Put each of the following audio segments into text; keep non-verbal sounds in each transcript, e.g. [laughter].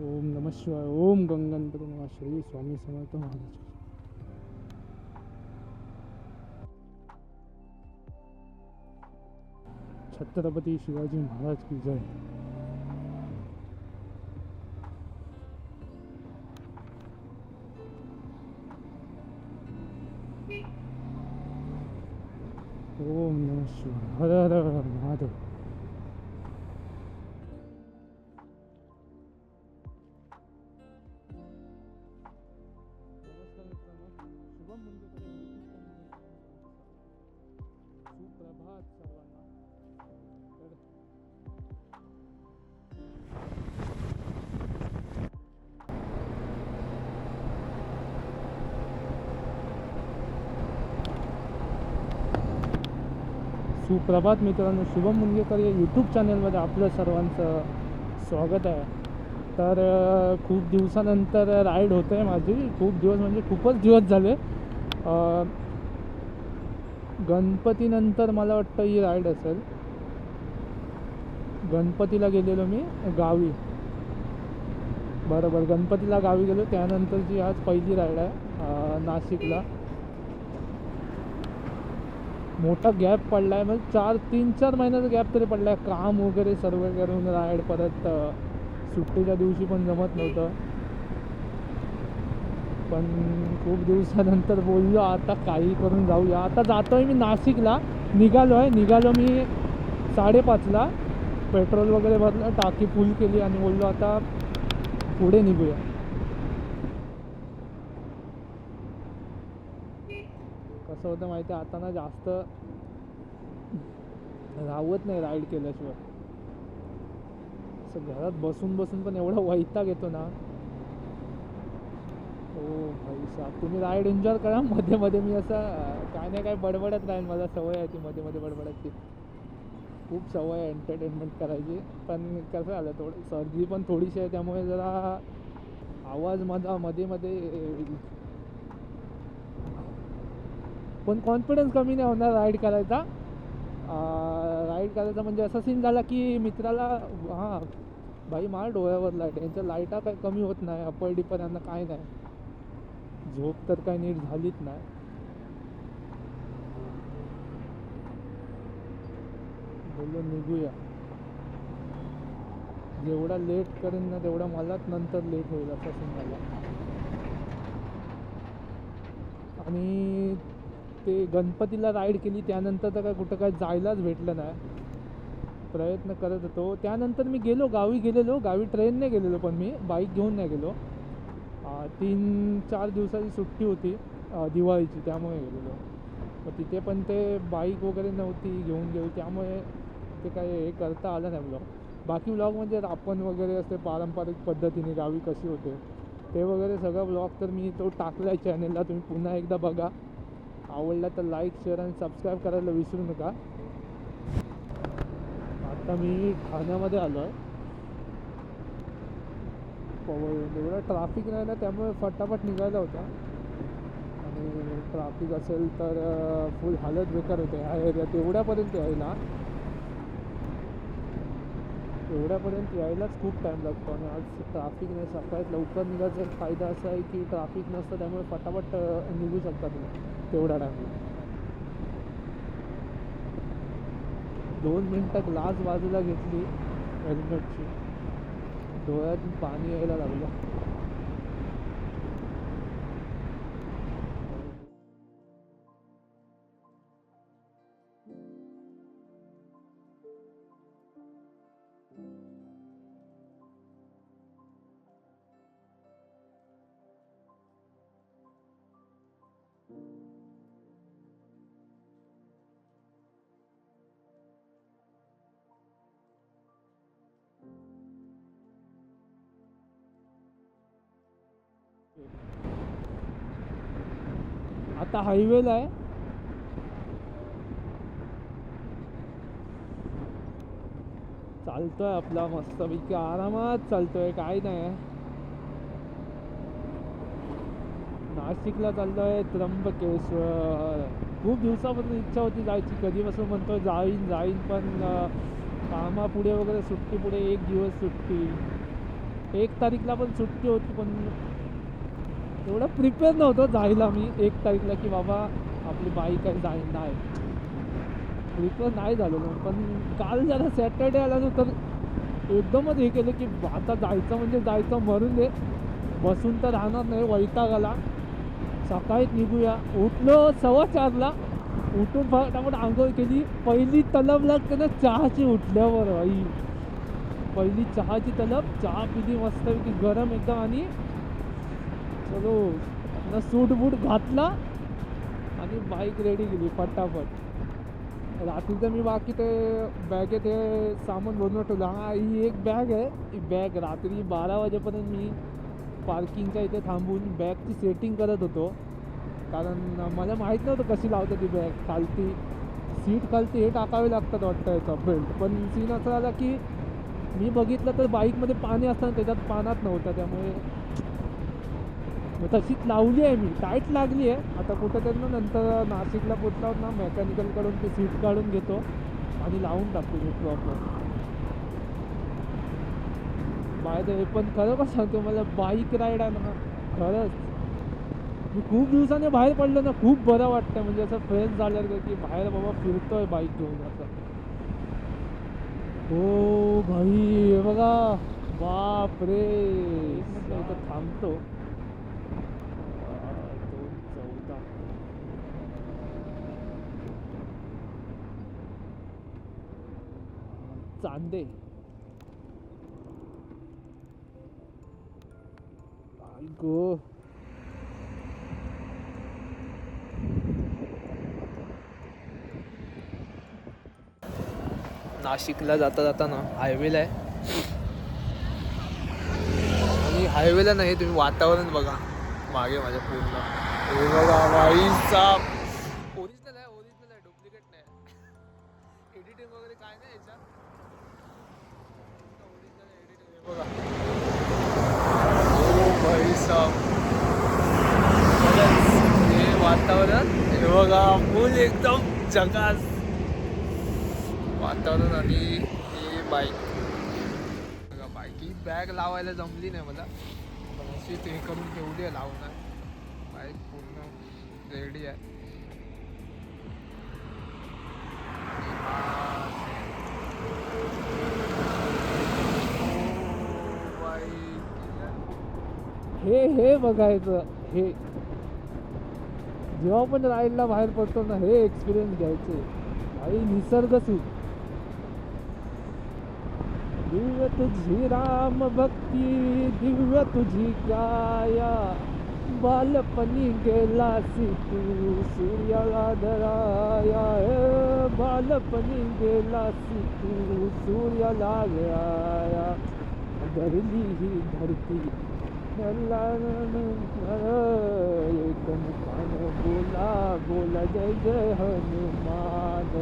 ओम नम शिवाय ओम गंगणपती नमः श्री स्वामी समर्थ महाराज। छत्रपती शिवाजी महाराज की जय। सर्वांना तर सुप्रभात मित्रांनो शुभम मुनगेकर या यूट्यूब चॅनलमध्ये आपलं सर्वांचं स्वागत आहे. तर खूप दिवसानंतर राईड होते माझी. खूप दिवस म्हणजे खूपच दिवस झाले. गणपतीनंतर मला वाटतं ही राईड असेल. गणपतीला गेलेलो मी गावी. बरोबर गणपतीला गावी गेलो. त्यानंतरची आज पहिली राईड आहे नाशिकला. मोठा गॅप पडला आहे म्हणजे चार तीन चार महिन्याचा गॅप तरी पडला आहे काम वगैरे सर्व करून राईड परत सुट्टीच्या दिवशी पण जमत नव्हतं. पण खूप दिवसानंतर बोललो आता काही करून जाऊया. आता जातो आहे मी नाशिकला. निघालो आहे निघालो मी साडेपाचला. पेट्रोल वगैरे भरलं टाकी फुल केली आणि बोललो आता पुढे निघूया. कसं होतं माहिती आहे आता ना जास्त राहत नाही राईड केल्याशिवाय. असं घरात बसून बसून पण एवढा वैताग येतो ना. हो भाई साहेब तुम्ही राईड एन्जॉय करा. [laughs] मध्ये मध्ये मी असं काय नाही काय बडबडत राहील. मला सवय आहे ती मध्ये मध्ये बडबडायची खूप सवय आहे एंटरटेनमेंट करायची. पण कसं आलं थोडं सर्दी पण थोडीशी आहे त्यामुळे जरा आवाज माझा मध्ये मध्ये पण कॉन्फिडन्स कमी नाही होणार राईड करायचा. राईड करायचा म्हणजे असा सीन झाला की मित्राला हां भाई मार डोळ्यावर लाइट यांच्या लाईटा काही कमी होत नाही. अपर डिपर यांना काय नाही. झोप तर काही नीट झालीच नाही. बोललो निघूया. जेवढा लेट करेन ना तेवढा मलाच नंतर लेट होईल असं सीन झाला. आणि ते गणपतीला राईड केली त्यानंतर तर काय कुठं काय जायलाच भेटलं नाही. प्रयत्न करत होतो. त्यानंतर मी गेलो गावी गेलेलो. गावी ट्रेनने गेलेलो पण मी बाईक घेऊन नाही गेलो. तीन चार दिवसाची सुट्टी होती दिवाळीची त्यामुळे गेलेलो. मग तिथे पण ते बाईक वगैरे नव्हती घेऊन गेली त्यामुळे ते काही हे करता आलं नाही ब्लॉग बाकी ब्लॉग म्हणजे आपण वगैरे असते पारंपरिक पद्धतीने गावी कशी होते ते वगैरे सगळं ब्लॉग तर मी तो टाकला आहे चॅनलला तुम्ही पुन्हा एकदा बघा. आवडला तर लाईक शेअर आणि सबस्क्राईब करायला विसरू नका. आता मी ठाण्यामध्ये आलो आहे पवई एवढं ट्राफिक नाही ना त्यामुळे फटाफट निघायला होता. आणि ट्राफिक असेल तर फुल हालत बेकार होते. ह्या एरियात एवढ्यापर्यंत यायला. एवढ्यापर्यंत यायलाच खूप टाईम लागतो. आणि आज ट्राफिक नाही सकाळी लवकर निघायचा एक फायदा असा आहे की ट्राफिक नसतं त्यामुळे फटाफट निघू शकता तुम्ही तेवढ्या टाईमला दोन मिनटं ग्लास बाजूला घेतली हेल्मेटची डोळ्यातून पाणी यायला लागलं. आता हायवेला आहे. चालतोय आपला मस्तपैकी आरामात चालतोय काय नाही. नाशिकला चाललोय त्र्यंबकेश्वर. खूप दिवसापासून इच्छा होती जायची कधीपासून म्हणतो जाईन जाईन पण कामापुढे वगैरे सुट्टी पुढे एक दिवस सुट्टी. एक तारीखला पण सुट्टी होती पण एवढं प्रिपेअर नव्हतं जायला मी एक तारीखला की बाबा आपली बाईक काही जाईल नाही. प्रिपेअर नाही झालेलो पण काल जरा सॅटर्डे आला ना तर एकदमच हे केलं की आता जायचं म्हणजे जायचं मरून दे. बसून तर राहणार नाही वैताग आला सकाळीच निघूया. उठलो सव्वा चारला. उठून फटाफट आंघोळ केली. पहिली तलब लागते ना चहाची उठल्यावर आई. पहिली चहाची तलब चहा पिली मस्तपैकी गरम एकदम आणि चलो आपला सूट बूट घातला आणि बाईक रेडी केली फटाफट रात्रीचं मी बाकी ते बॅगेत हे सामान भरून ठेवलं. हा ही एक बॅग आहे. ही बॅग रात्री बारा वाजेपर्यंत मी पार्किंगच्या इथे थांबून बॅगची सेटिंग करत होतो. कारण मला माहीत नव्हतं कशी लावतं ती बॅग खालती सीट खालती हे टाकावे लागतात वाटतं याचा बेल्ट पण सीन असं झाला की मी बघितलं तर बाईकमध्ये पाणी असताना त्याच्यात पाण्यात नव्हतं. त्यामुळे मग तशीच लावली आहे मी. टाईट लागली आहे. आता कुठं त्यांना नंतर नाशिकला पोचला ना मेकॅनिकलकडून ती सीट काढून घेतो आणि लावून टाकतो मी प्रॉपर बाय हे पण खरं का सांगतो मला बाईक राईड आहे ना खरंच. मी खूप दिवसाने बाहेर पडलो ना खूप बरं वाटतं म्हणजे असं फ्रेश झालं की बाहेर बाबा फिरतोय बाईक घेऊन असं. हो भाई बघा. बाप रे थांबतो दोन चौदा चांदे. गो. नाशिकला जाता जाता ना हायवेला आहे. आणि हायवेला नाही तुम्ही वातावरण बघा. मागे माझ्या पूर्ण. हे बघा वाईचा हे वातावरण हे बघा फुल एकदम जगास. वातावरण आणि हे बाईक बघा बाईक ही बॅग लावायला जमली नाही मला. पण अशी ते करून ठेवली आहे लावणार. बाईक पूर्ण रेडी आहे. हे हे बघायचं हे. जेव्हा पण राईडला बाहेर पडतो ना हे एक्सपिरियन्स घ्यायचे. आई निसर्ग सुख. दिव्य तुझी राम भक्ती दिव्य तुझी काया. बालपणी गेलासी तू सूर्याला धराया. बालपणी गेलासी तू सूर्याला धरली ही धरती. बोला बोला जय जय हनुमान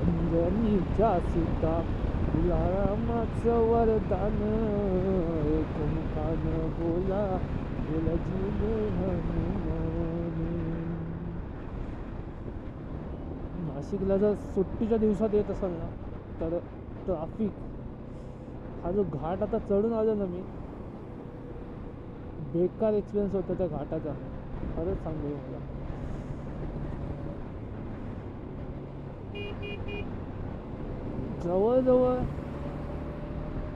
अंजनीच्या सीता तुला रामाचं वरदान एक मुखान बोला बोला जय जय हनुमान नाशिकला जर सुट्टीच्या दिवसात येत असाल ना तर ट्राफिक हा जो घाट आता चढून आलो ना मी बेकार एक्सपिरियन्स होता त्या घाटाचा. खरंच सांगू मला जवळजवळ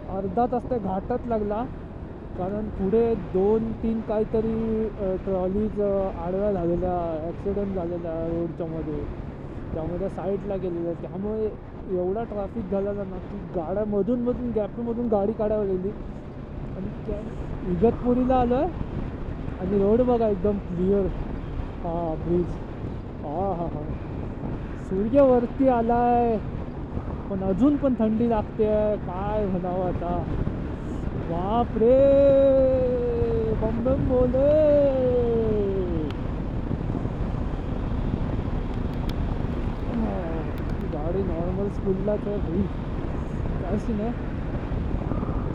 अर्धा तास त्या घाटात लागला कारण पुढे दोन तीन काहीतरी ट्रॉलीज आडव्या झालेल्या ॲक्सिडेंट झालेल्या रोडच्या मध्ये. त्यामध्ये साईडला गेलेल्या. त्यामुळे एवढा ट्रॅफिक झालेला ना की गाड्या मधून मधून गॅपमधून गाडी काढावी लागली. आणि त्या इगतपुरीला आलो आहे आणि रोड बघा एकदम क्लिअर हा ब्रिज हा हा हा. सूर्य वरती आहे पण अजून पण थंडी लागते आहे काय म्हणावं आता? बाप रे बम बोले गाडी नॉर्मल स्कूललाच आहे. भाई काय नाही.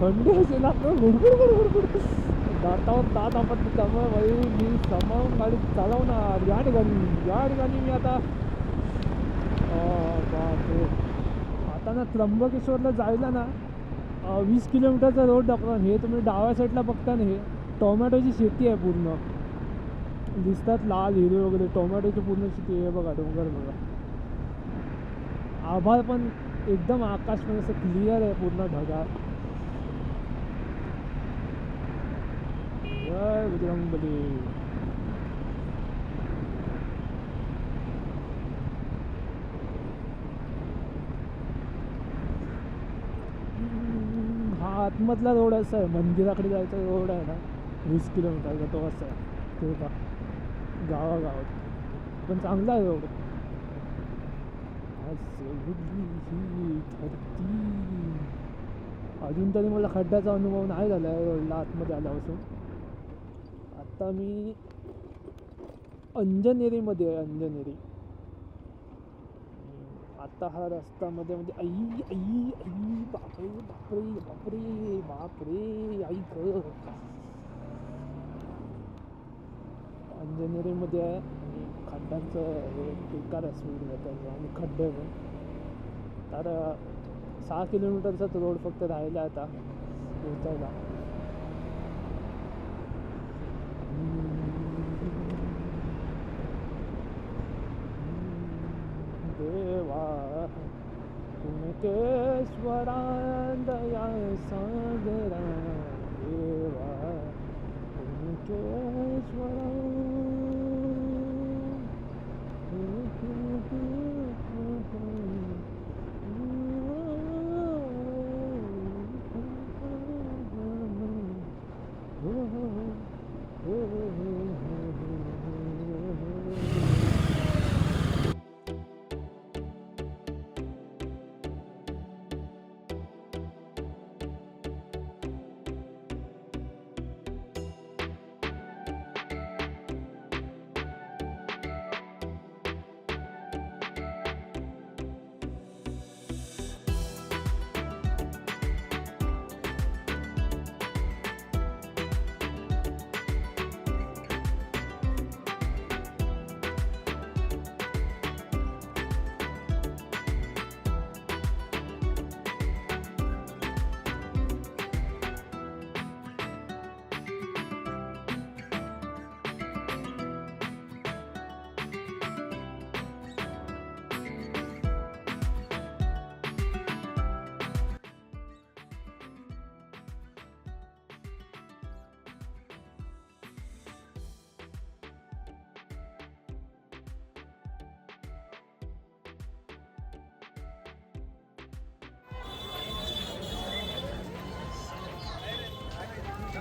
थंडी असेल ना आपलं गुडगुड गुडगुड गुडगुड. दातावर दात आपण त्यामुळे बाई मी समावून गाडी चालवणार. या ठिकाणी या ठिकाणी मी आता बापरे. आता ना त्र्यंबकेश्वरला जायला ना वीस किलोमीटरचा रोड दाखवा हे तुम्ही डाव्या साईडला बघता ना हे टोमॅटोची शेती आहे पूर्ण. दिसतात लाल हिरवे वगैरे. टोमॅटोची पूर्ण शेती आहे. बघा डोंगर बघा. आभाळ पण एकदम आकाश पण असं क्लिअर आहे पूर्ण ढगाळ. जय बजरंगबली हा आतमधला रोड असा आहे. मंदिराकडे जायचा रोड आहे ना. वीस किलोमीटरचा तो असा आहे. ते का गावागावात. पण चांगला आहे रोड. धरती. अजून तरी मला खड्ड्याचा अनुभव नाही झाला आहे रोडला आतमध्ये आल्यापासून. आत्ता मी अंजनेरीमध्ये आहे अंजनेरी. आत्ता आता हा रस्त्यामध्ये म्हणजे आई आई आई बापरे बापरे बापरे बापरे आई ग. अंजनेरीमध्ये आहे आणि खड्ड्यांचं हे बेकार आहे स्पीड आणि खड्डे तर सहा किलोमीटरचाच रोड फक्त राहिला आहे आता पोचायला कुणकेश्वरा दया सागरा देवा कुणकेश्वरा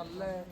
चाललंय